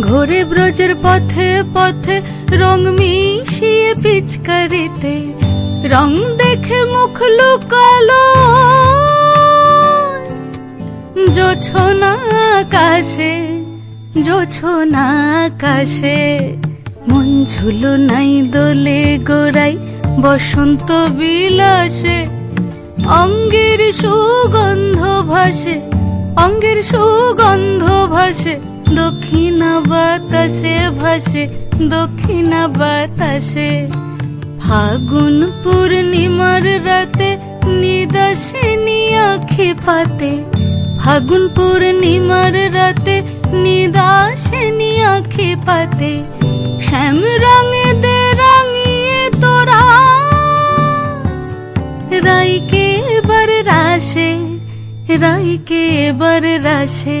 ঘোরে ব্রজের পথে পথে রং মিশিয়ে পিচকারিতে, রং দেখে মুখ লুকালো। জোছনা আকাশে জোছনা আকাশে, মন ঝুলো নাই দোলে গোড়াই বসন্ত বিলাসে। অঙ্গের সুগন্ধ ভাসে, অঙ্গের সুগন্ধ ভাসে। দক্ষিণা বাতাসে ভাসে দক্ষিণা বাতাসে ফাগুন পূর্ণিমার রাতে নিদাসিনী আখি পাতে। ফাগুন পূর্ণিমার রাতে নিদাসিনী আখি পাতে। শ্যাম রঙে দে রাঙিয়ে তোরা। রাইকে এবার রাশে, রাইকে এবার রাশে।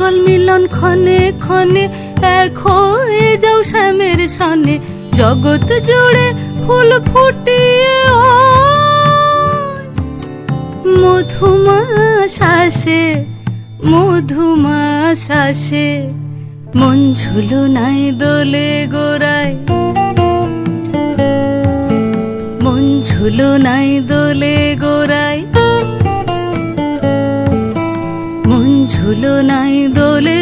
যুগল মিলন ক্ষণে ক্ষণে এক হয়ে যাও শ্যামের সনে। জগৎ জুড়ে ফুল ফুটিয়ে মধুমা শ্বাসে মধুমা মন ঝুলো নাই দোলে গোড়ায়। মন ঝুলো নাই দোলে গোড়ায়। ঝুলো নাই দোলে